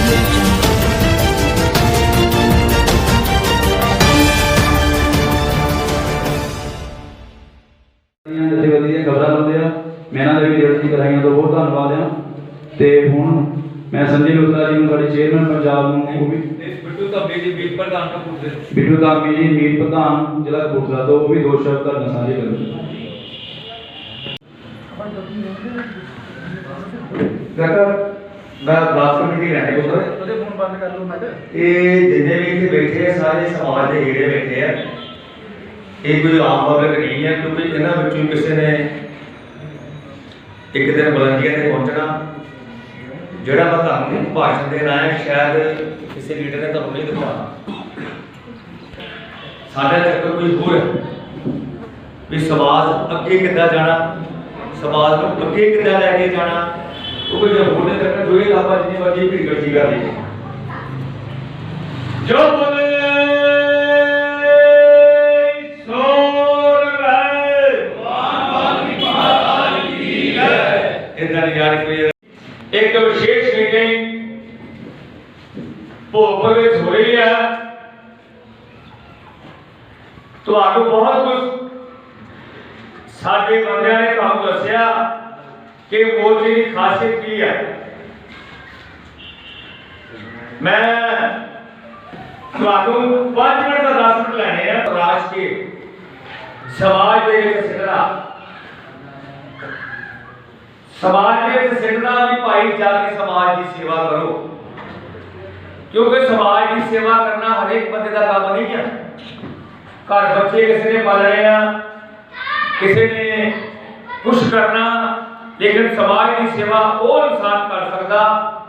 Audio Jungle. ਜਥੇਬੰਦੀ ਦੀਆਂ ਖਬਰਾਂ ਲਾਉਂਦੇ ਆ। ਮੈਂ ਇਹਨਾਂ ਦੇ ਵੀ ਦਿਲ ਦੀ ਕਰਾਈਆਂ ਤੋਂ ਬਹੁਤ ਧੰਨਵਾਦ ਆ। ਤੇ ਹੁਣ ਮੈਂ ਸੰਜੇ ਲੋਧਾ ਜੀ ਨੂੰ ਸਾਡੇ ਚੇਅਰਮੈਨ ਪੰਜਾਬ ਨੂੰ ਉਹ ਵੀ ਬਿੱਟੂ ਤਾਂ ਮੇਰੀ ਵੀਰ ਪ੍ਰਧਾਨ ਕਪੂਰਥਲੇ ਬਿੱਟੂ ਧਾਮੀ ਜੀ ਮੀਤ ਪ੍ਰਧਾਨ ਜ਼ਿਲ੍ਹਾ ਕਪੂਰਥਲਾ ਤੋਂ ਉਹ ਵੀ ਦੋ ਸ਼ਬਦ ਤੁਹਾਡੇ ਨਾਲ ਸਾਂਝੇ ਕਰਨਗੇ। ਮੈਂ ਦਾਸ ਕਮੇਟੀ ਰਹਿਣੇ ਕੋਲ ਉਹਦੇ ਫੋਨ ਬੰਦ ਕਰ ਲਓ ਮੈਂ। ਇਹ ਜਿੰਨੇ ਵੀ ਇੱਥੇ ਬੈਠੇ ਆ ਸਾਰੇ ਸਮਾਜ ਦੇ ਹੀਰੇ ਬੈਠੇ ਆ। ਇਹ ਕੋਈ ਆਮ ਪਬਲਿਕ ਨਹੀਂ ਹੈ ਕਿਉਂਕਿ ਇਹਨਾਂ ਵਿੱਚੋਂ ਕਿਸੇ ਨੇ ਇੱਕ ਦਿਨ ਬਲੰਦੀਆਂ ਤੇ ਪਹੁੰਚਣਾ। ਜਿਹੜਾ ਮੈਂ ਤੁਹਾਨੂੰ ਭਾਸ਼ਣ ਦੇਣ ਆਇਆ ਸ਼ਾਇਦ ਕਿਸੇ ਲੀਡਰ ਨੇ ਤੁਹਾਨੂੰ ਨਹੀਂ ਦਿਖਾਉਣਾ। ਸਾਡਾ ਚੱਕਰ ਕੋਈ ਹੋਰ ਹੈ ਵੀ ਸਮਾਜ ਅੱਗੇ ਕਿੱਦਾਂ ਜਾਣਾ ਸਮਾਜ ਨੂੰ ਅੱਗੇ ਕਿੱਦਾਂ ਲੈ ਕੇ ਜਾਣਾ ਉਹ ਜੇ ਹੋਣੇ ਤੱਕ ਜੋਏ ਆਪਾਂ ਜਿੰਨੀ ਮਰਜ਼ੀ ਭੀੜ ਗੱਡੀ ਕਰ ਲਈਏ ਜੋ ਬੋਲੇ, ਸੋਰ ਰਹਿ ਇਦਾਂ ਦੀ ਯਾਰ ਕੋਈ ਇੱਕ ਵਿਸ਼ੇਸ਼ ਮੀਟਿੰਗ ਭੋਪਰ ਵਿੱਚ ਹੋ ਰਹੀ ਹੈ। ਤੁਹਾਨੂੰ ਬਹੁਤ ਕੁਝ ਸਾਡੇ ਬੰਦਿਆਂ ਨੇ ਤੁਹਾਨੂੰ ਦੱਸਿਆ। ਕਿ ਮੋਰਚੇ ਦੀ ਖਾਸੀਅਤ ਕੀ ਹੈ ਮੈਂ ਤੁਹਾਨੂੰ 5 ਮਿੰਟ ਦਾ 10 ਮਿੰਟ ਲੈਣੇ ਆ, ਰਾਜ ਸਮਾਜ ਦੇ ਵਿੱਚ ਸਿੱਧਣਾ ਸਮਾਜ ਦੇ ਵਿੱਚ ਸਿੱਧਣਾ ਵੀ ਭਾਈ ਜਾ ਕੇ ਸਮਾਜ ਦੀ ਸੇਵਾ ਕਰੋ। ਕਿਉਂਕਿ ਸਮਾਜ ਦੀ ਸੇਵਾ ਕਰਨਾ ਹਰੇਕ ਬੰਦੇ ਦਾ ਕੰਮ ਨਹੀਂ ਹੈ ਘਰ ਬੱਚੇ ਕਿਸੇ ਨੇ ਪਾਲਣੇ ਆ, ਕਿਸੇ ਨੇ ਕੁਝ ਕਰਨਾ ਲੇਕਿਨ ਸਮਾਜ ਦੀ ਸੇਵਾ ਉਹ ਇਨਸਾਨ ਕਰ ਸਕਦਾ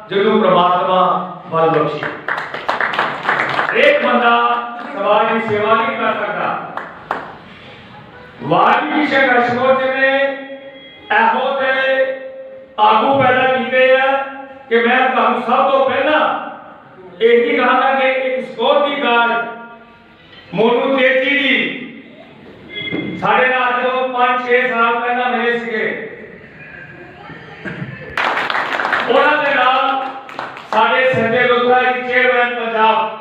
ਜਿਹਨੂੰ ਪ੍ਰਮਾਤਮਾ ਬਲ ਬਖਸ਼ੇ ਇੱਕ ਬੰਦਾ ਸਮਾਜ ਦੀ ਸੇਵਾ ਨਹੀਂ ਕਰ ਸਕਦਾ ਵਾਲਮੀਕੀ ਸੰਘਰਸ਼ ਮੋਰਚੇ ਨੇ ਇਹੋ ਤੇ ਆਗੂ ਪੈਦਾ ਕੀਤੇ ਆ ਕਿ ਮੈਂ ਤੁਹਾਨੂੰ ਸਭ ਤੋਂ ਪਹਿਲਾਂ ਇਹੀ ਕਹਾਂਗਾ ਕਿ ਇੱਕ ਸਿਕਿਉਰਟੀ ਗਾਰਡ ਮੋਨੂ ਤੇਜੀ ਜੀ ਸਾਡੇ ਨਾਲ ਜਦੋਂ 5-6 ਸਾਲ ਪਹਿਲਾਂ ਮਿਲੇ ਸੀਗੇ ਉਹਨਾਂ ਦੇ ਨਾਲ ਸਾਡੇ ਸੰਜੇ ਲੋਧਾ ਜੀ ਚੇਅਰਮੈਨ ਪੰਜਾਬ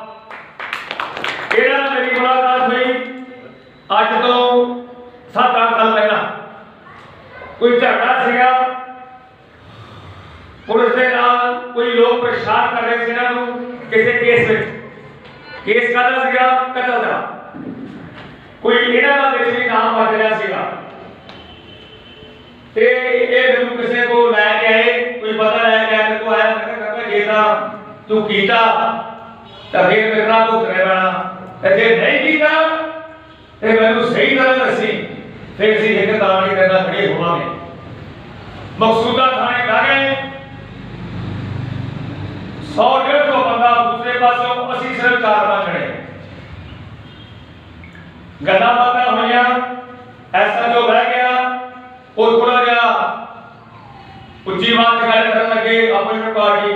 ਇਹਨਾਂ ਨਾਲ ਮੇਰੀ ਮੁਲਾਕਾਤ ਹੋਈ ਅੱਜ ਤੋਂ 7-8 ਸਾਲ ਪਹਿਲਾਂ ਕੋਈ ਝਗੜਾ ਸੀਗਾ? ਪੁਲਿਸ ਦੇ ਨਾਲ ਕੋਈ ਲੋਕ ਪਰੇਸ਼ਾਨ ਕਰ ਰਹੇ ਸੀ ਇਹਨਾਂ ਨੂੰ? ਕਿਸੇ ਕੇਸ ਵਿੱਚ? ਕੇਸ ਕਾਹਦਾ ਸੀਗਾ? ਕਤਲ ਦਾ। ਕੋਈ ਇਹਨਾਂ ਦਾ ਵਿੱਚ ਵੀ ਨਾਮ ਵੱਜ ਰਿਹਾ ਸੀਗਾ। ਤੇ ਇਹ ਮੈਨੂੰ ਕਿਸੇ ਕੋ ਲੈ ਕੇ ਆਏ, ਕੋਈ ਪਤਾ ਲੈ ਕੇ ਆਇਆ ਮੇਰੇ ਕੋ ਆਇਆ, ਮੈਂ ਕਿਹਾ ਜੇ ਤਾਂ ਤੂੰ ਕੀਤਾ, ਤਾਂ ਫਿਰ ਮੇਰੇ ਭੁਗਤਣੇ ਪੈਣਾ ਤੇ ਜੇ ਨਹੀਂ ਕੀਤਾ, ਤੇ ਮੈਨੂੰ ਸਹੀ ਗੱਲ ਦੱਸੀ, ਫਿਰ ਅਸੀਂ ਇੱਕ ਤਾਣੀ ਕਰਨਾ ਖੜੇ ਹੋਵਾਂਗੇ ਮਕਸੂਦਾ ਥਾਣੇ ਜਾ ਗਏ 100 150 ਬੰਦਾ ਦੂਸਰੇ ਪਾਸੋਂ ਅਸੀਂ ਸਿਰਫ ਚਾਰ ਪੰਜ ਜਣੇ ਗੱਲਾਂ ਬਾਤਾਂ ਹੋਈਆਂ ਐਸਾ ਜੋ ਬਹਿ ਗਿਆ ਉਹ ਥੋੜਾ ਜਿਹਾ ਉੱਚੀ ਆਵਾਜ਼ 'ਚ ਗੱਲ ਕਰਨ ਲੱਗੇ ਆਪੋਜੀਟ ਪਾਰਟੀ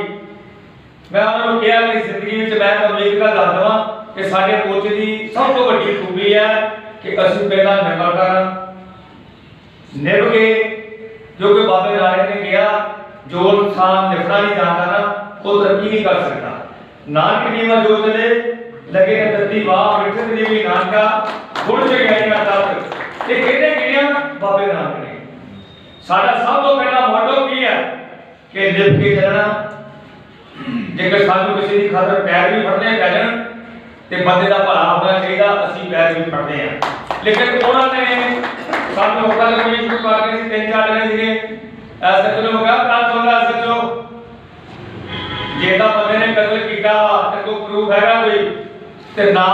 ਮੈਂ ਉਹਨਾਂ ਨੂੰ ਕਿਹਾ ਕਿ ਜ਼ਿੰਦਗੀ ਵਿੱਚ ਮੈਂ ਤੁਹਾਨੂੰ ਇੱਕ ਗੱਲ ਦੱਸ ਦਵਾਂ ਕਿ ਸਾਡੇ ਮੋਰਚੇ ਦੀ ਸਭ ਤੋਂ ਵੱਡੀ ਖੂਬੀ ਹੈ ਕਿ ਅਸੀਂ ਪਹਿਲਾਂ ਨਿਮਰਤਾ ਨਿਭ ਕੇ ਜੋ ਕਿ ਬਾਬੇ ਨਾਨਕ ਨੇ ਕਿਹਾ, ਜੋ ਇਨਸਾਨ ਨਿਭਣਾ ਨਹੀਂ ਜਾਣਦਾ ਨਾ, ਉਹ ਤਰੱਕੀ ਨਹੀਂ ਕਰ ਸਕਦਾ। ਨਾਨਕ ਨੀਵਾ ਜੋ ਚਲੇ, ਲਗੇ ਨੇ ਤਤੀ ਵਾਹ ਵਿਠਤ ਦੀ ਵੀ ਨਾਨਕਾ, ਗੁਣ ਚ ਗਈਆਂ ਤਤ। ਇਹ ਕਿਹਨੇ ਕਿਹੜੀਆਂ ਬਾਬੇ ਨਾਨਕ ਨੇ। ਸਾਡਾ ਸਭ ਤੋਂ ਪਹਿਲਾ ਮੋਟੋ ਕੀ ਹੈ? ਕਿ ਨਿਭ ਕੇ ਚੱਲਣਾ। ਜੇਕਰ ਸਾਨੂੰ ਕਿਸੇ ਦੀ ਖਾਤਰ ਪੈਰ ਵੀ ਫੜਨੇ ਪੈ ਜਾਣ, ਤੇ ਬੰਦੇ ਦਾ ਭਲਾ ਹੋਣਾ ਚਾਹੀਦਾ, ਅਸੀਂ ਪੈਰ ਵੀ ਫੜਦੇ ਆ ਲੇਕਿਨ ਉਹਨਾਂ ਨੇ ਸਾਨੂੰ ਮੌਕਾ ਦੇ ਕੋਈ ਸ਼ੁਰੂ ਕਰ ਕੇ ਸੀ ਤਿੰਨ ਚਾਰ ਜਣੇ ਸੀਗੇ। ਐਸਾ ਚਲੋ ਮਗਾ ਪ੍ਰਾਪਤ ਹੁੰਦਾ ਸੱਚੋ ਜੇ ਤਾਂ ਬੰਦੇ ਨੇ ਕਤਲ ਕੀਤਾ, ਤੇ ਕੋਈ ਪ੍ਰੂਫ ਹੈਗਾ ਕੋਈ? ਤੇ ਨਾ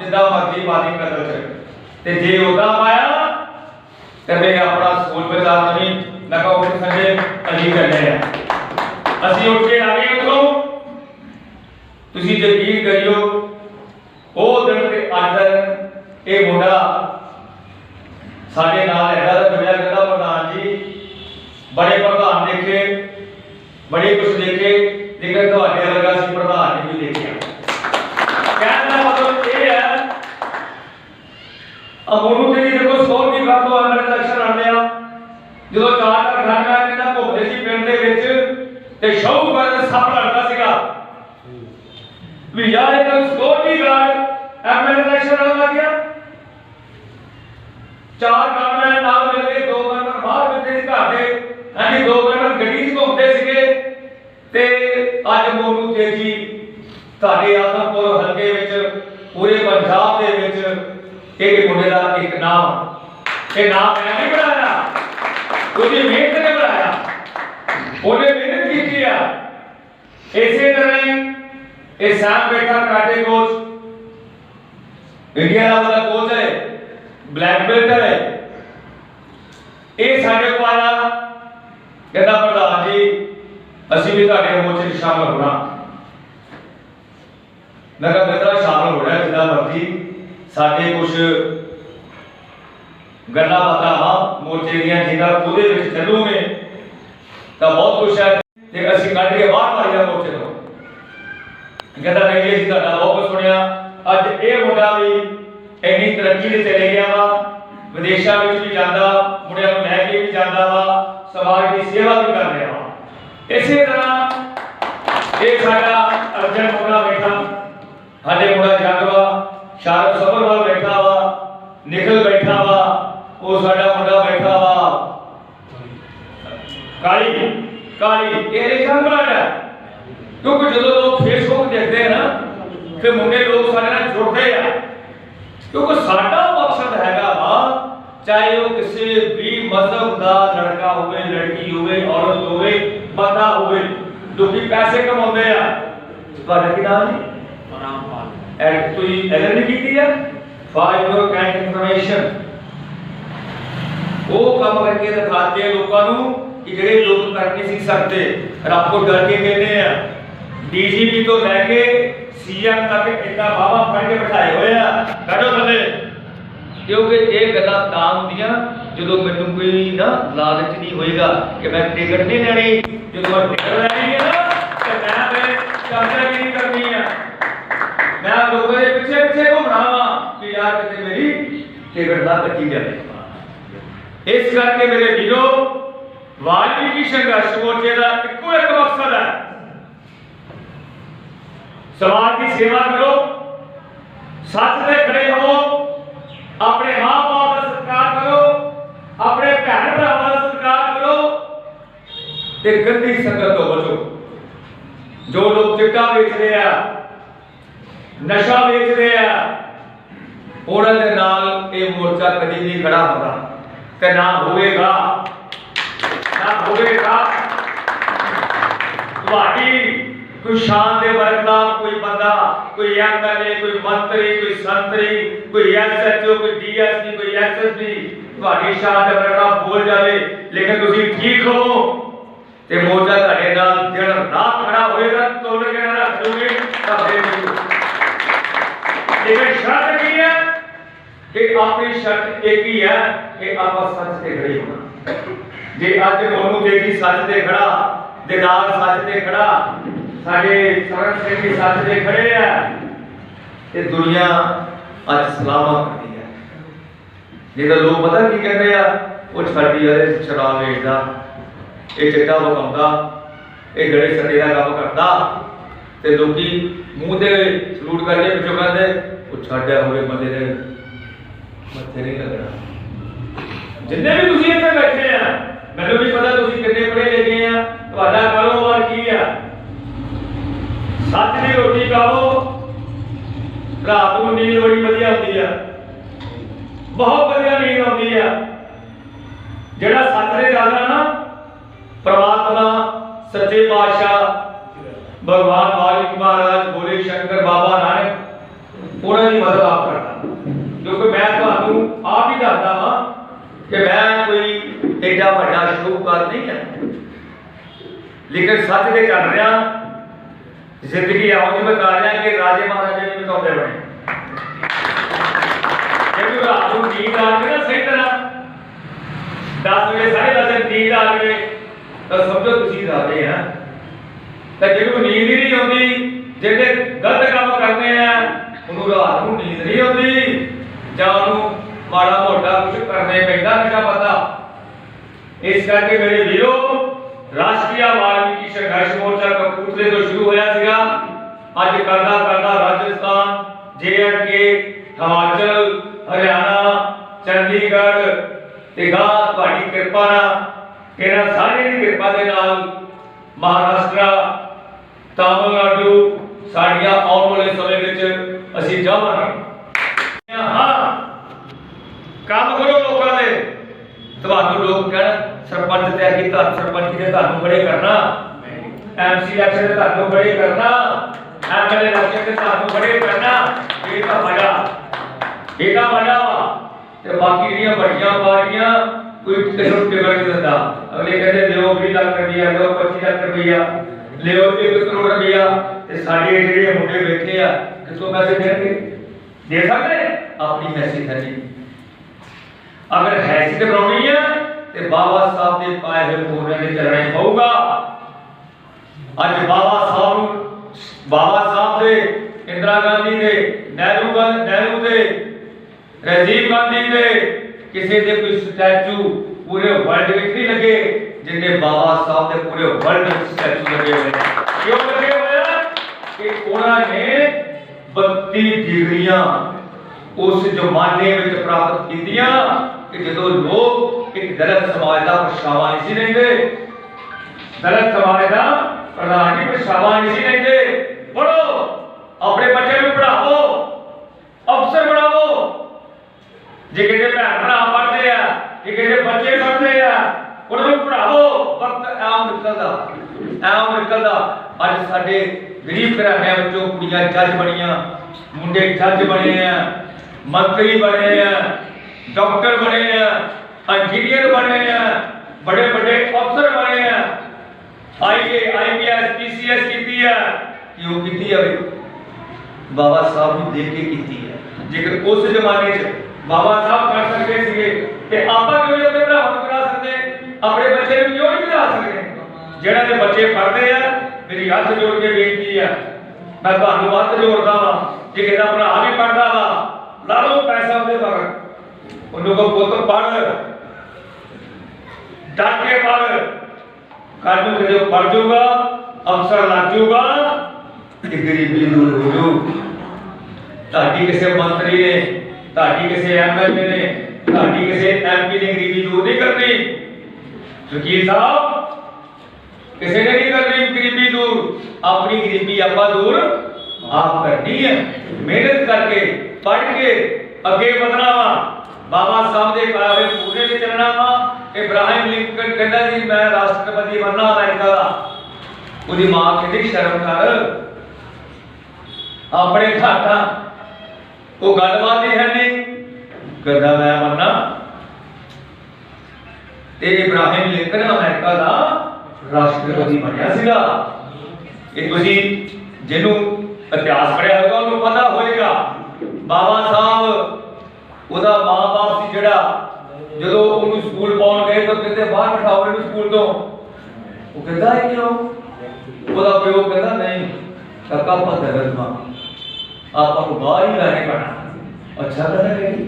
ਜਿੱਦਾਂ ਮਰਜ਼ੀ ਬਾਦੀ ਕਤਲ ਚ। ਤੇ ਜੇ ਉਹਦਾ ਪਾਇਆ, ਤੇ ਮੈਂ ਆਪਣਾ ਸਕੂਲ ਬਚਾ ਨਹੀਂ ਮੈਂ ਕਹਾਂ ਉੱਠ ਸੰਜੇ ਅਜੀ ਕਰਨੇ ਆ ਅਸੀਂ ਉੱਠ ਕੇ ਆ ਗਏ ਉੱਥੋਂ ਤੁਸੀਂ ਯਕੀਨ ਕਰਿਓ ਉਹ ਦਿਨ ਤੇ ਅੱਜ ਇਹ ਮੁੰਡਾ ਸਾਡੇ ਨਾਲ ਹੈਗਾ ਤਾਂ ਜੁੜਿਆ ਕਹਿੰਦਾ ਪ੍ਰਧਾਨ ਜੀ ਬੜੇ ਪ੍ਰਧਾਨ ਦੇਖੇ ਬੜੇ ਕੁਝ ਦੇਖੇ ਲੇਕਿਨ ਤੁਹਾਡੇ ਵਰਗਾ ਸੀ ਪ੍ਰਧਾਨ ਨਹੀਂ ਦੇਖਿਆ ਕਹਿਣ ਦਾ ਮਤਲਬ ਇਹ ਹੈ ਅਮੋਨੂ ਤੇ ਜੀ ਦੇਖੋ ਸੋਰ ਦੀ ਗੱਲ ਤੋਂ ਅੰਦਰ ਇਲੈਕਸ਼ਨ ਲੜਦੇ ਆ ਜਦੋਂ ਚਾਰ ਘਰ ਖਾਣਾ ਕਹਿੰਦਾ ਘੁੰਮਦੇ ਸੀ ਪਿੰਡ ਦੇ ਵਿੱਚ ਤੇ ਸ਼ੌਕ ਵਰਗ ਸੱਪ ਲੜਦਾ ਸੀਗਾ ਕਿ ਯਾਰ ਇਹ ਤਾਂ ਸਿਕਿਉਰਿਟੀ ਗਾਰਡ ਐਮਐਲਏ ਦਾ ਇਲੈਕਸ਼ਨ ਲੱਗ ਗਿਆ। ਚਾਰ ਗਨਮੈਨ ਨਾਲ ਮਿਲ ਕੇ ਦੋ ਗਨਮੈਨ ਬਾਹਰ ਬੈਠੇ ਘਰ ਦੇ ਹਾਂਜੀ ਦੋ ਗਨਮੈਨ ਗੱਡੀ 'ਚ ਘੁੰਮਦੇ ਸੀਗੇ। ਤੇ ਅੱਜ ਮੋਨੂ ਤੇਜੀ ਤੁਹਾਡੇ ਆਦਮਪੁਰ ਹਲਕੇ ਵਿੱਚ, ਪੂਰੇ ਪੰਜਾਬ ਦੇ ਵਿੱਚ ਇੱਕ ਮੁੰਡੇ ਦਾ ਇੱਕ ਨਾਮ। ਇਹ ਨਾਮ ਮੈਂ ਨਹੀਂ ਬਣਾਇਆ। ਉਹਦੀ ਮਿਹਨਤ ਨੇ ਬਣਾਇਆ। ਉਹਨੇ ਮਿਹਨਤ ਕੀਤੀ ਆ। ਇਸੇ ਤਰ੍ਹਾਂ ਹੀ ਇਹ ਸਾਹ ਬੈਠਾ ਕਰਾਟੇ ਕੋਚ। ਇੰਡੀਆ ਦਾ ਉਹਦਾ ਕੋਚ ਹੈ, ਬਲੈਕ ਬੈਲਟ ਹੈ। ਇਹ ਸਾਡੇ ਕੋਲ ਆਇਆ ਕਹਿੰਦਾ ਪ੍ਰਧਾਨ ਜੀ, ਅਸੀਂ ਵੀ ਤੁਹਾਡੇ ਮੋਰਚੇ 'ਚ ਸ਼ਾਮਲ ਹੋਣਾ। ਮੈਂ ਕਿਹਾ ਮਿੱਤਰਾ, ਸ਼ਾਮਲ ਹੋ ਰਿਹਾ ਜਿੱਦਾਂ ਮਰਜ਼ੀ। ਸਾਡੇ ਕੁਝ ਗੱਲਾਂ ਬਾਤਾਂ ਹਾਂ ਮੋਰਚੇ ਦੀਆਂ ਜਿਹਨਾਂ ਉਹਦੇ ਵਿੱਚ ਚੱਲੂਗੇ, ਤਾਂ ਬਹੁਤ ਕੁਝ ਹੈ। ਤੇ ਅਸੀਂ ਕੱਢ ਕੇ ਬਾਹਰ ਕਹਿੰਦਾ ਨਹੀਂ ਜੀ, ਅਸੀਂ ਤੁਹਾਡਾ ਬਹੁਤ ਕੁਝ ਸੁਣਿਆ। ਅੱਜ ਇਹ ਮੁੰਡਾ ਵੀ ਇੰਨੀ ਤਰੱਕੀ ਤੇ ਚਲੇ ਗਿਆ ਵਾ। ਵਿਦੇਸ਼ਾਂ ਵਿੱਚ ਵੀ ਜਾਂਦਾ, ਮੁੰਡਿਆਂ ਨੂੰ ਲੈ ਕੇ ਵੀ ਜਾਂਦਾ ਵਾ। ਸਮਾਜ ਦੀ ਸੇਵਾ ਵੀ ਕਰ ਰਿਹਾ ਵਾ। ਇਸੇ ਤਰ੍ਹਾਂ ਇਹ ਸਾਡਾ ਅਰਜਨ ਮੁੰਡਾ ਬੈਠਾ। ਸਾਡੇ ਮੁੰਡਾ ਜੱਗ ਵਾ ਸ਼ਾਰਦ ਸਬਰਵਾਲ ਬੈਠਾ ਵਾ। ਨਿਖਲ ਬੈਠਾ ਵਾ। ਉਹ ਸਾਡਾ ਮੁੰਡਾ ਬੈਠਾ ਵਾ। ਕਾਲੀ ਕਾਲੀ, ਇਹ ਰਿਸ਼ਾਨ ਬਣਾ ਕਿਉਂਕਿ ਜਦੋਂ ਲੋਕ ਦੇਖਦੇ ਆ ਨਾ ਫਿਰ ਮੁੰਡੇ ਲੋਕ ਸਾਡੇ ਨਾਲ ਜੁੜਦੇ ਆ। ਕਿਉਂਕਿ ਸਾਡਾ ਮਕਸਦ ਹੈਗਾ ਵਾ ਚਾਹੇ ਉਹ ਕਿਸੇ ਵੀ ਮਜ਼ਹਬ ਦਾ ਲੜਕਾ ਹੋਵੇ ਲੜਕੀ ਹੋਵੇ ਔਰਤ ਹੋਵੇ ਬੰਦਾ ਹੋਵੇ ਲੋਕੀ ਪੈਸੇ ਕਮਾਉਂਦੇ ਆ। ਤੁਹਾਡਾ ਕੀ ਨਾਮ ਜੀ? ਆਰਾਮਪਾਲ ਐਡ ਤੁਸੀਂ ਐਲਰਜੀ ਕੀਤੀ ਹੈ ਫਾਰ ਯੂਰ ਕਾਈਂਡ ਇਨਫੋਰਮੇਸ਼ਨ ਉਹ ਕੰਮ ਕਰਕੇ ਦਿਖਾਤੇ ਆ ਲੋਕਾਂ ਨੂੰ ਕਿ ਜਿਹੜੇ ਲੋਕ ਕਰ ਨਹੀਂ ਸੀ ਸਕਦੇ ਰੱਬ ਕੋ ਡਰ ਕੇ ਕਹਿੰਦੇ ਆ। ਡੀਜੀਪੀ ਤੋਂ ਲੈ ਕੇ ਸੀਐਮ ਤੱਕ ਇੰਨਾ ਬਾਬਾ ਫੜ ਕੇ ਬਿਠਾਏ ਹੋਏ ਆ। ਕੱਢੋ ਥੱਲੇ। ਕਿਉਂਕਿ ਇਹ ਗੱਲਾਂ ਤਾਂ ਹੁੰਦੀਆਂ ਜਦੋਂ ਮੈਨੂੰ ਕੋਈ ਨਾ ਲਾਲਚ ਨਹੀਂ ਹੋਏਗਾ ਕਿ ਮੈਂ ਟਿਕਟ ਨਹੀਂ ਲੈਣੀ। ਜਦੋਂ ਮੈਂ ਟਿਕਟ ਲੈਣੀ ਹੈ ਨਾ, ਤੇ ਮੈਂ ਫਿਰ ਚਰਚਾ ਵੀ ਨਹੀਂ ਕਰਨੀ ਆ। ਮੈਂ ਲੋਕਾਂ ਦੇ ਪਿੱਛੇ ਪਿੱਛੇ ਘੁੰਮਣਾ ਵਾ ਕਿ ਯਾਰ ਕਿਤੇ ਮੇਰੀ ਟਿਕਟ ਨਾ ਕੱਟੀ ਜਾਵੇ। ਇਸ ਕਰਕੇ ਮੇਰੇ ਵੀਰੋ, ਵਾਲਮੀਕੀ ਸੰਘਰਸ਼ ਮੋਰਚੇ ਦਾ ਇੱਕੋ ਇੱਕ ਮਕਸਦ ਹੈ ਸਮਾਜ ਦੀ ਸੇਵਾ ਕਰੋ। ਸੱਚ ਤੇ ਖੜੇ ਹੋ ਆਪਣੇ ਮਾਂ-ਬਾਪ ਦਾ ਸਤਿਕਾਰ ਕਰੋ। ਆਪਣੇ ਭੈਣ ਭਰਾਵਾਂ ਦਾ ਸਤਿਕਾਰ ਕਰੋ। ਤੇ ਗੰਦੀ ਸੰਗਤ ਤੋਂ ਬਚੋ। ਜੋ ਲੋਕ ਚਿੱਟਾ ਵੇਚਦੇ ਆ, ਨਸ਼ਾ ਵੇਚਦੇ ਆ, ਉਹਨਾਂ ਦੇ ਨਾਲ ਇਹ ਮੋਰਚਾ ਕਦੀ ਨਹੀਂ ਖੜਾ ਹੁੰਦਾ। ਤੇ ਨਾ ਹੋਵੇਗਾ ਨਾ ਹੋਵੇਗਾ। ਤੁਹਾਡੀ ਕੋਈ ਸ਼ਾਨ ਦੇ ਵਰਗਾ ਕੋਈ ਬੰਦਾ, ਕੋਈ ਐਮਐਲਏ ਕੋਈ ਮੰਤਰੀ, ਕੋਈ ਸੰਤਰੀ, ਕੋਈ ਐਸਐਚਓ ਕੋਈ ਡੀਐਸਪੀ ਕੋਈ ਐਸਐਸਪੀ ਤੁਹਾਡੀ ਸ਼ਾਨ ਦੇ ਵਰਗਾ ਬੋਲ ਜਾਵੇ, ਲੇਕਿਨ ਤੁਸੀਂ ਠੀਕ ਹੋ। ਤੇ ਮੋਰਚਾ ਤੁਹਾਡੇ ਨਾਲ ਦਿਨ ਰਾਤ ਖੜਾ ਹੋਏਗਾ ਤੋੜ ਕੇ ਨਾ ਰੱਖ ਦੋਗੇ ਤਾਂ ਫੇਰ ਨਹੀਂ ਲੇਕਿਨ ਸ਼ਰਤ ਕੀ ਹੈ? ਕਿ ਆਪਣੀ ਸ਼ਰਤ ਇੱਕ ਹੀ ਹੈ ਕਿ ਆਪਾਂ ਸੱਚ ਤੇ ਖੜੇ ਹੋਣਾ। ਜੇ ਅੱਜ ਮੋਨੂ ਦੇਗੀ ਸੱਚ ਤੇ ਖੜਾ ਦਿਦਾਰ ਸੱਚ ਤੇ ਖੜਾ ਸਾਡੇ ਸਰਨ ਸਿੰਘ ਵੀ ਸੱਚ ਖੜੇ ਆ। ਤੇ ਦੁਨੀਆ ਅੱਜ ਸਲਾਮਾ ਕਰਦੀ ਹੈ। ਨਹੀਂ ਲੋਕ ਪਤਾ ਕੀ ਕਹਿੰਦੇ ਆ? ਉਹ ਛੱਡੀ ਯਾਰ ਸ਼ਰਾਬ ਵੇਚਦਾ, ਇਹ ਚਿੱਟਾ ਵਕਾਉਂਦਾ ਇਹ ਗੜੇ ਸੱਟੇ ਦਾ ਕੰਮ ਕਰਦਾ। ਤੇ ਲੋਕੀ ਮੂੰਹ ਤੇ ਸਲੂਟ ਕਰਕੇ ਪਿੱਛੋਂ ਕਹਿੰਦੇ, ਉਹ ਛੱਡਿਆ ਹੋਵੇ ਬੰਦੇ ਨੇ ਮੱਥੇ ਨਹੀਂ ਲੱਗਣਾ। ਜਿੰਨੇ ਵੀ ਤੁਸੀਂ ਇੱਥੇ ਬੈਠੇ ਆ ਮੈਨੂੰ ਵੀ ਪਤਾ ਤੁਸੀਂ ਕਿੰਨੇ ਪੜ੍ਹੇ ਲਿਖੇ ਆ ਤੁਹਾਡਾ ਕਾਰੋਬਾਰ ਕੀ ਆ ਸੱਚ ਦੀ ਰੋਟੀ ਖਾਓ ਰਾਤ ਨੂੰ ਨੀਂਦ ਬੜੀ ਵਧੀਆ ਆਉਂਦੀ ਆ ਬਹੁਤ ਵਧੀਆ ਨੀਂਦ ਆਉਂਦੀ ਆ ਜਿਹੜਾ ਸੱਚ ਦੇ ਚੱਲਦਾ ਨਾ ਪ੍ਰਮਾਤਮਾ ਸੱਚੇ ਪਾਤਸ਼ਾਹ ਭਗਵਾਨ ਵਾਲਿਕ ਮਹਾਰਾਜ ਬੋਲੇ ਸ਼ੰਕਰ ਬਾਬਾ ਨਾਨਕ ਉਹਨਾਂ ਦੀ ਮਦਦ ਆਪ ਕਰਦਾ ਕਿਉਂਕਿ ਮੈਂ ਤੁਹਾਨੂੰ ਆਪ ਹੀ ਦੱਸਦਾ ਵਾਂ ਕਿ ਮੈਂ ਕੋਈ ਐਡਾ ਵੱਡਾ ਸ਼ੌਕਰ ਨਹੀਂ ਹੈ। ਲੇਕਿਨ ਸੱਚ ਦੇ ਚੱਲ ਰਿਹਾ, ਜ਼ਿੰਦਗੀ ਆਉਂ ਜੀ ਬਤਾ ਰਿਹਾ ਕਿ ਰਾਜੇ ਮਹਾਰਾਜੇ ਨੇ ਬਤਾਉਂਦੇ ਬਣੇ ਜੇ ਰਾਤ ਨੂੰ ਨੀਂਦ ਆ ਜਾਵੇ ਨਾ ਸਹੀ ਤਰ੍ਹਾਂ 10 ਵਜੇ ਸਾਢੇ ਦਸ ਵਜੇ ਨੀਂਦ ਆ ਜਾਵੇ, ਤਾਂ ਸਮਝੋ ਤੁਸੀਂ ਰਾਜੇ ਆ। ਤਾਂ ਜਿਹਨੂੰ ਨੀਂਦ ਹੀ ਨਹੀਂ ਆਉਂਦੀ, ਜਿਹੜੇ ਗਲਤ ਕੰਮ ਕਰਨੇ ਆ ਉਹਨੂੰ ਰਾਤ ਨੂੰ ਨੀਂਦ ਨਹੀਂ ਆਉਂਦੀ। ਜਾਂ ਉਹਨੂੰ ਮਾੜਾ ਮੋਟਾ ਕੁਝ ਕਰਨੇ ਪੈਂਦਾ ਨਸ਼ਾ ਪਤਾ। ਇਸ ਕਰਕੇ ਮੇਰੇ ਵੀਰੋ, ਰਾਸ਼ਟਰੀ ਵਾਲਮੀਕੀ ਸੰਘਰਸ਼ ਮੋਰਚਾ ਕਪੂਰਥਲੇ ਤੋਂ ਸ਼ੁਰੂ ਹੋਇਆ ਸੀਗਾ। ਅੱਜ ਕਰਦਾ ਕਰਦਾ ਹਿਮਾਚਲ, ਹਰਿਆਣਾ, ਚੰਡੀਗੜ੍ਹ ਤੇ ਗਾ ਤੁਹਾਡੀ ਕਿਰਪਾ ਨਾਲ, ਇਹਨਾਂ ਸਾਰਿਆਂ ਦੀ ਕਿਰਪਾ ਦੇ ਨਾਲ ਮਹਾਰਾਸ਼ਟਰ, ਤਾਮਿਲਨਾਡੂ, ਸਾਡੀਆਂ ਆਉਣ ਵਾਲੇ ਸਮੇਂ ਵਿੱਚ ਅਸੀਂ ਜਾਵਾਂਗੇ। ਹਾਂ। ਕੰਮ ਕਰੋ ਲੋਕਾਂ ਦੇ। ਤੁਹਾਨੂੰ ਲੋਕ ਕਹਿਣ, ਸਰਪੰਚ ਤਿਆਰ ਕੀਤਾ, ਸਰਪੰਚ ਦੇ ਤੁਹਾਨੂੰ ਬੜੇ ਕਰਨਾ। ਐਮਸੀ ਇਲੈਕਸ਼ਨ ਦੇ ਤੁਹਾਨੂੰ ਬੜੇ ਕਰਨਾ। ਐਮਐਲਏ ਇਲੈਕਸ਼ਨ ਦੇ ਤੁਹਾਨੂੰ ਬੜੇ ਕਰਨਾ। ਇਹ ਤਾਂ ਮਜ਼ਾ। ਇਹ ਤਾਂ ਮਜ਼ਾ ਵਾ। ਤੇ ਬਾਕੀ ਜਿਹੜੀਆਂ ਵੱਡੀਆਂ ਪਾਰਟੀਆਂ, ਕੋਈ ਕਿਸੇ ਟਿਕਟ ਦਿੰਦਾ ਅਗਲੇ ਕਹਿੰਦੇ, ਲਿਓ 20 ਲੱਖ ਰੁਪਈਆ, ਲਿਓ 25 ਲੱਖ ਰੁਪਈਆ, ਲਿਓ 1 ਕਰੋੜ ਰੁਪਈਆ। ਤੇ ਸਾਡੇ ਜਿਹੜੇ ਮੁੰਡੇ ਬੈਠੇ ਆ ਕਿੱਥੋਂ ਪੈਸੇ ਦੇਣਗੇ ਦੇ ਸਕਦੇ ਆਪਣੀ ਹੈਸੀਅਤ ਹੈ ਜੀ ਅਗਰ ਹੈਸੀਅਤ ਬਣਾਉਣੀ ਹੈ ਤੇ ਬਾਬਾ ਸਾਹਿਬ ਦੇ ਪਾਏ ਹੋਏ ਪੂਰਿਆਂ ਦੇ ਚੱਲਣਾ ਹੀ ਪਊਗਾ ਅੱਜ ਬਾਬਾ ਸਾਹਿਬ ਨੂੰ ਬਾਬਾ ਸਾਹਿਬ ਦੇ ਇੰਦਰਾ ਗਾਂਧੀ ਦੇ ਨਹਿਰੂ ਗਾ- ਨਹਿਰੂ ਦੇ ਰਾਜੀਵ ਗਾਂਧੀ ਦੇ ਕਿਸੇ ਦੇ ਕੋਈ ਸਟੈਚੂ ਪੂਰੇ ਵਰਲਡ ਵਿੱਚ ਨਹੀਂ ਲੱਗੇ ਜਿੰਨੇ ਬਾਬਾ ਸਾਹਿਬ ਦੇ ਪੂਰੇ ਵਰਲਡ ਵਿੱਚ ਸਟੈਚੂ ਲੱਗੇ ਹੋਏ ਨੇ ਕਿਉਂ ਲੱਗੇ ਹੋਏ ਆ ਕਿ ਉਹਨਾਂ ਨੇ 32 ਡਿਗਰੀਆਂ ਉਸ ਜ਼ਮਾਨੇ ਵਿੱਚ ਪ੍ਰਾਪਤ ਕੀਤੀਆਂ ਕਿ ਜਦੋਂ ਲੋਕ ਇੱਕ ਗਲਤ ਸਮਾਜ ਦਾ ਪਰਛਾਵਾਂ ਨਹੀਂ ਸੀ ਲੈਂਦੇ ਗਲਤ ਸਮਾਜ ਦਾ ਪ੍ਰਧਾਨ ਪਰਛਾਵਾਂ ਨਹੀਂ ਸੀ ਲੈਂਦੇ ਪੜੋ ਆਪਣੇ ਬੱਚੇ ਨੂੰ ਪੜਾਓ ਅਫਸਰ ਬਣਾਓ ਜੇ ਕਿਤੇ ਭੈਣ ਭਰਾ ਪੜ੍ਹਦੇ ਆ, ਜੇ ਕਿਤੇ ਬੱਚੇ ਪੜ੍ਹਦੇ ਆ, ਉਹਨਾਂ ਨੂੰ ਪੜਾਓ ਵਕਤ ਆਮ ਨਿਕਲਦਾ। ਆਮ ਨਿਕਲਦਾ, ਅੱਜ ਸਾਡੇ ਗਰੀਬ ਘਰਾਣਿਆਂ ਵਿੱਚੋਂ ਕੁੜੀਆਂ ਜੱਜ ਬਣੀਆਂ, ਮੁੰਡੇ ਜੱਜ ਬਣੇ ਆ, ਮੰਤਰੀ ਬਣੇ ਆ, ਡਾਕਟਰ ਬਣੇ ਆ ਇੰਜੀਨੀਅਰ ਬਣੇ ਆ ਬੜੇ ਵੱਡੇ ਅਫਸਰ ਬਣੇ ਆ। ਆਈਏ ਆਈਪੀਐਸ ਪੀਸੀਐਸ ਕੀਤੀ ਆ। ਕਿਉਂ ਕੀਤੀ ਆ ਬਈ? ਬਾਬਾ ਸਾਹਿਬ ਨੂੰ ਦੇਖ ਕੇ ਕੀਤੀ ਹੈ ਜੇਕਰ ਉਸ ਜ਼ਮਾਨੇ 'ਚ ਬਾਬਾ ਸਾਹਿਬ ਕਰ ਸਕਦੇ ਸੀਗੇ, ਤੇ ਆਪਾਂ ਕਿਉਂ ਨਹੀਂ ਆਪਣੇ ਭਰਾਵਾਂ ਕਰਾ ਸਕਦੇ? ਆਪਣੇ ਬੱਚੇ ਨੂੰ ਕਿਉਂ ਨਹੀਂ ਕਰਾ ਸਕਦੇ? ਜਿਹੜਾ ਦੇ ਬੱਚੇ ਪੜ੍ਹਦੇ ਆ, ਮੇਰੀ ਹੱਥ ਜੋੜ ਕੇ ਬੇਨਤੀ ਆ। ਮੈਂ ਤੁਹਾਨੂੰ ਹੱਥ ਜੋੜਦਾ ਵਾਂ, ਜੇ ਕਿਹਦਾ ਭਰਾ ਵੀ ਪੜ੍ਹਦਾ ਵਾ, ਲਾ ਲਓ ਪੈਸਾ ਉਹਦੇ ਮਗਰ ਉਹਨੂੰ ਕੋ ਪੁੱਤ ਪੜ੍ਹ। ਡਟ ਪੜ੍ਹ। ਕੱਲ ਨੂੰ ਜਦੋਂ ਪੜ ਜਾਊਗਾ, ਅਫਸਰ ਲੱਗ ਜਾਊਗਾ, ਤੇ ਗਰੀਬੀ ਦੂਰ ਹੋ ਜਾਊ। ਤੁਹਾਡੀ ਕਿਸੇ ਮੰਤਰੀ ਨੇ, ਤੁਹਾਡੀ ਕਿਸੇ ਐਮਐਲਏ ਨੇ, ਤੁਹਾਡੀ ਕਿਸੇ ਐਮਪੀ ਨੇ ਗਰੀਬੀ ਦੂਰ ਨਹੀਂ ਕਰਨੀ। ਵਕੀਲ ਸਾਹਿਬ ਕਿਸੇ ਨੇ ਨਹੀਂ ਕਰਨੀ ਗਰੀਬੀ ਦੂਰ, ਆਪਣੀ ਗਰੀਬੀ ਆਪਾਂ ਦੂਰ ਆਪ ਕਰਨੀ ਹੈ। ਮਿਹਨਤ ਕਰਕੇ, ਪੜ੍ਹ ਕੇ ਅੱਗੇ ਵਧਣਾ ਵਾ। ਬਾਬਾ ਸਾਹਿਬ ਦੇ ਪਾਵੇ ਪੂਰੇ ਤੇ ਚੱਲਣਾ ਵਾ। ਇਬਰਾਹਿਮ ਲਿੰਕਨ ਕਹਿੰਦਾ ਜੀ ਮੈਂ ਰਾਸ਼ਟਰਪਤੀ ਬਣਨਾ ਅਮਰੀਕਾ ਦਾ। ਉਹਦੀ ਮਾਂ ਕਹਿੰਦੀ, ਸ਼ਰਮ ਕਰ। ਆਪਣੇ ਘਾਟਾਂ, ਉਹ ਗੱਲਬਾਤ ਹੀ ਹੈ ਨਹੀਂ। ਕਹਿੰਦਾ ਮੈਂ ਮੰਨਾ। ਤੇ ਇਬਰਾਹਿਮ ਲਿੰਕਨ ਅਮਰੀਕਾ ਦਾ ਰਾਸ਼ਟਰਪਤੀ ਬਣਿਆ ਸੀਗਾ। ਇਹ ਤੁਸੀਂ ਜਿਹਨੂੰ ਇਤਿਹਾਸ ਪੜਿਆ ਹੋਵੇਗਾ ਉਹਨੂੰ ਪਤਾ ਹੋਵੇਗਾ ਬਾਬਾ ਸਾਹਿਬ, ਉਹਦਾ ਮਾਂ-ਬਾਪ ਸੀ ਜਿਹੜਾ, ਜਦੋਂ ਉਹਨੂੰ ਸਕੂਲ ਪਾਉਣ ਗਏ ਤਾਂ ਕਹਿੰਦੇ, ਬਾਹਰ ਬਿਠਾਓ ਇਹਨੂੰ ਸਕੂਲ ਤੋਂ। ਉਹ ਕਹਿੰਦਾ, ਇਹ ਕਿਉਂ? ਉਹਦਾ ਪਿਓ ਕਹਿੰਦਾ, ਨਹੀਂ ਕਾਕਾ ਪਤਾ ਰਜ਼ਮਾ ਆਪਾਂ। ਨੂੰ ਬਾਹਰ ਹੀ ਰਹਿਣੇ ਪੈਣਾ ਅੱਛਾ ਕਹਿੰਦਾ ਕਿ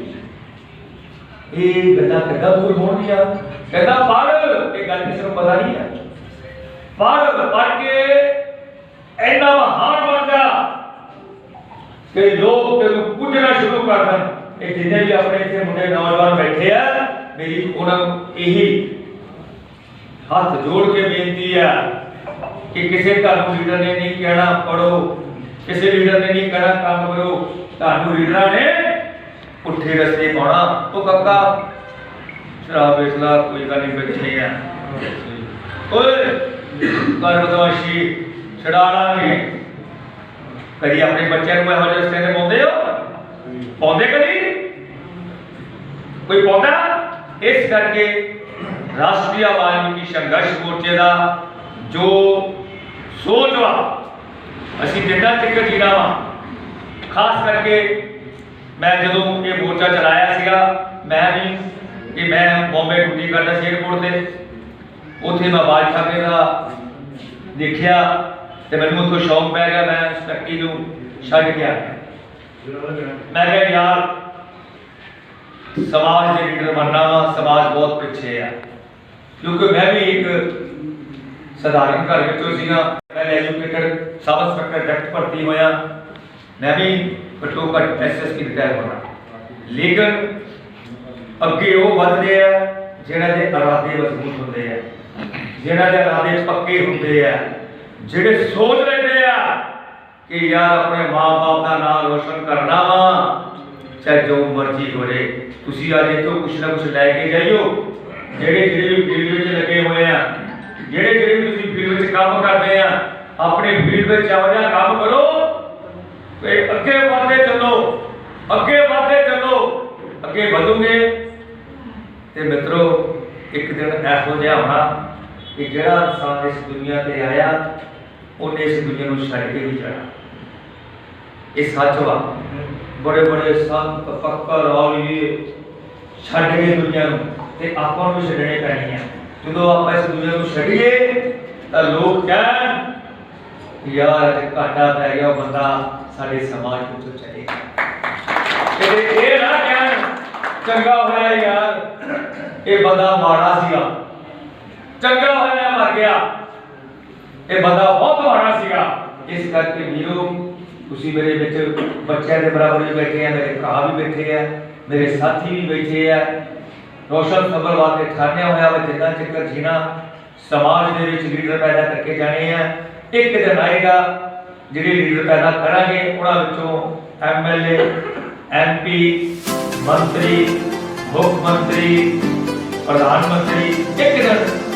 ਇਹ ਗੱਲਾਂ ਕਿੱਦਾਂ ਦੂਰ ਹੋਣਗੀਆਂ? ਕਹਿੰਦਾ ਪੜ੍ਹ ਇਹ ਗੱਲ ਕਿਸੇ ਨੂੰ ਪਤਾ ਨਹੀਂ ਹੈ। ਪੜ੍ਹ ਪੜ੍ਹ ਕੇ ਇੰਨਾ ਮਹਾਨ ਬਣ ਜਾ ਕਿ ਲੋਕ ਤੈਨੂੰ ਪੁੱਛਣਾ ਸ਼ੁਰੂ ਕਰ ਦੇਣ। ਇਹ ਜਿੰਨੇ ਵੀ ਆਪਣੇ ਇੱਥੇ ਮੁੰਡੇ ਨੌਜਵਾਨ ਬੈਠੇ ਆ, ਮੇਰੀ ਉਹਨਾਂ ਨੂੰ ਇਹੀ ਹੱਥ ਜੋੜ ਕੇ ਬੇਨਤੀ ਆ ਕਿ ਕਿਸੇ ਧਰਮ ਲੀਡਰ ਨੇ ਨਹੀਂ ਕਹਿਣਾ ਪੜੋ ਕਿਸੇ ਲੀਡਰ ਨੇ ਨਹੀਂ ਕਹਿਣਾ, ਕੰਮ ਕਰੋ। ਤੁਹਾਨੂੰ ਲੀਡਰਾਂ ਨੇ ਪੁੱਠੇ ਰਸਤੇ ਪਾਉਣਾ। ਉਹ ਕਾਕਾ, ਸ਼ਰਾਬ ਵੇਚਲਾ ਕੋਈ ਗੱਲ ਨਹੀਂ, ਬੈਠੇ ਆ। ਓਏ ਕਰ ਛਡਾ ਲਾਂਗੇ। ਕਦੀ ਆਪਣੇ ਬੱਚਿਆਂ ਨੂੰ ਇਹੋ ਜਿਹੇ ਰਸਤੇ ਤੇ ਪਾਉਂਦੇ ਹੋ? ਪਾਉਂਦੇ ਕਦੀ? ਕੋਈ ਪਾਉਂਦਾ? ਇਸ ਕਰਕੇ ਰਾਸ਼ਟਰੀ ਵਾਲਮੀਕੀ ਸੰਘਰਸ਼ ਮੋਰਚੇ ਦਾ ਜੋ ਸੋਚ ਵਾ ਅਸੀਂ ਜਿੱਦਾਂ ਤੱਕ ਜੀਣਾ ਵਾ। ਖਾਸ ਕਰਕੇ ਮੈਂ ਜਦੋਂ ਇਹ ਮੋਰਚਾ ਚਲਾਇਆ ਸੀਗਾ, ਮੈਂ ਵੀ ਕਿ ਮੈਂ ਬੰਬੇ ਡਿਊਟੀ ਕਰਦਾ ਸੀ 에어ਪੋਰਟ ਤੇ ਉੱਥੇ ਮੈਂ ਬਾਜ ਖਾਨੇ ਦਾ ਦੇਖਿਆ ਤੇ ਮੈਨੂੰ ਉੱਥੋਂ ਸ਼ੌਂਕ ਪੈ ਗਿਆ, ਮੈਂ ਸਟੱਕੀ ਨੂੰ ਛੱਡ ਕੇ ਗਿਆ। ਮੈਂ ਕਿਹਾ, ਯਾਰ, ਸਮਾਜ ਦੇ ਲੀਡਰ ਬਣਨਾ ਵਾ, ਸਮਾਜ ਬਹੁਤ ਪਿੱਛੇ ਆ। ਕਿਉਂਕਿ ਮੈਂ ਵੀ ਇੱਕ ਸਧਾਰਨ ਘਰ ਵਿੱਚੋਂ ਸੀਗਾ। ਮੈਂ ਐਜੂਕੇਟਡ ਸਬ ਇੰਸਪੈਕਟਰ ਡਾਇਰੈਕਟ ਭਰਤੀ ਹੋਇਆ। ਮੈਂ ਵੀ ਘੱਟੋ ਘੱਟ ਐਸਐਸਪੀ ਰਿਟਾਇਰ ਹੋਣਾ। ਲੇਕਿਨ ਅੱਗੇ ਉਹ ਵੱਧਦੇ ਆ, ਜਿਹੜਾ ਦੇ ਇਰਾਦੇ ਮਜ਼ਬੂਤ ਹੁੰਦੇ ਆ। ਜਿਹੜਾ ਦੇ ਇਰਾਦੇ ਪੱਕੇ ਹੁੰਦੇ ਆ, ਜਿਹੜੇ ਸੋਚ ਲੈਂਦੇ ਆ ਕਿ ਯਾਰ ਆਪਣੇ ਮਾਪੇ ਦਾ ਨਾਮ ਰੋਸ਼ਨ ਕਰਨਾ ਵਾ, ਚਾਹੇ ਜੋ ਮਰਜ਼ੀ ਹੋ ਜੇ ਤੁਸੀਂ ਅੱਜ ਇੱਥੋਂ ਕੁਛ ਨਾ ਕੁਛ ਲੈ ਕੇ ਜਾਈਓ। ਜਿਹੜੇ ਜਿਹੜੇ ਵੀ ਫੀਲਡ ਵਿੱਚ ਲੱਗੇ ਹੋਏ ਆ, ਜਿਹੜੇ ਜਿਹੜੇ ਵੀ ਤੁਸੀਂ ਫੀਲਡ ਵਿੱਚ ਕੰਮ ਕਰਦੇ ਆ, ਆਪਣੇ ਫੀਲਡ ਵਿੱਚ ਇਹੋ ਕੰਮ ਕਰੋ, ਤੇ ਅੱਗੇ ਵਧਦੇ ਚੱਲੋ, ਅੱਗੇ ਵਧਦੇ ਚੱਲੋ, ਅੱਗੇ ਵਧੋਗੇ। ਤੇ ਮਿੱਤਰੋ, ਇੱਕ ਦਿਨ ਐਸੋ ਜਿਹਾ ਹੋਣਾ। ਕਿ ਜਿਹੜਾ ਇਨਸਾਨ ਇਸ ਦੁਨੀਆ ਤੇ ਆਇਆ, ਉਹਨੇ ਇਸ ਦੁਨੀਆ ਨੂੰ ਛੱਡ ਕੇ ਵੀ ਜਾਣਾ। ਇਹ ਸੱਚ ਵਾ। ਬੜੇ ਬੜੇ ਸੰਤ ਫਕਰ ਔਲੀਏ ਛੱਡ ਗਏ ਦੁਨੀਆ ਨੂੰ ਤੇ ਆਪਾਂ ਨੂੰ ਛੱਡਣੇ ਪੈਣੀ ਆ ਜਦੋਂ ਆਪਾਂ ਇਸ ਦੁਨੀਆ ਨੂੰ ਛੱਡੀਏ, ਤਾਂ ਲੋਕ ਕਹਿਣ, ਯਾਰ ਘਾਟਾ ਪੈ ਗਿਆ ਬੰਦਾ ਸਾਡੇ ਸਮਾਜ ਵਿੱਚੋਂ ਚਲੇ ਗਿਆ। ਇਹ ਨਾ ਕਹਿਣ, ਚੰਗਾ ਹੋਇਆ ਯਾਰ, ਇਹ ਬੰਦਾ ਮਾੜਾ ਸੀਗਾ। ਚੰਗਾ ਹੋਇਆ, ਮਰ ਗਿਆ। ਇਹ ਬੰਦਾ ਬਹੁਤ ਮਾੜਾ ਸੀਗਾ। ਇਸ ਕਰਕੇ ਵੀਰੋ, ਤੁਸੀਂ ਮੇਰੇ ਵਿੱਚ ਬੱਚਿਆਂ ਦੇ ਬਰਾਬਰ ਵੀ ਬੈਠੇ ਆ, ਮੇਰੇ ਭਰਾ ਵੀ ਬੈਠੇ ਆ, ਮੇਰੇ ਸਾਥੀ ਵੀ ਬੈਠੇ ਆ। ਰੋਸ਼ਨ ਸਬਰ ਵਾਸਤੇ ਠਾਣਿਆ ਹੋਇਆ ਵਾ, ਜਿੰਨਾ ਚੱਕਰ ਜੀਣਾ ਸਮਾਜ ਦੇ ਵਿੱਚ ਲੀਡਰ ਪੈਦਾ ਕਰਕੇ ਜਾਣੇ ਆ। ਇੱਕ ਦਿਨ ਆਏਗਾ, ਜਿਹੜੇ ਲੀਡਰ ਪੈਦਾ ਕਰਾਂਗੇ, ਉਹਨਾਂ ਵਿੱਚੋਂ ਐਮਐਲਏ ਐਮਪੀ ਮੰਤਰੀ, ਮੁੱਖ ਮੰਤਰੀ, ਪ੍ਰਧਾਨ ਮੰਤਰੀ, ਇੱਕ ਦਿਨ ਉਹ ਵੀ ਬਣਨਗੇ।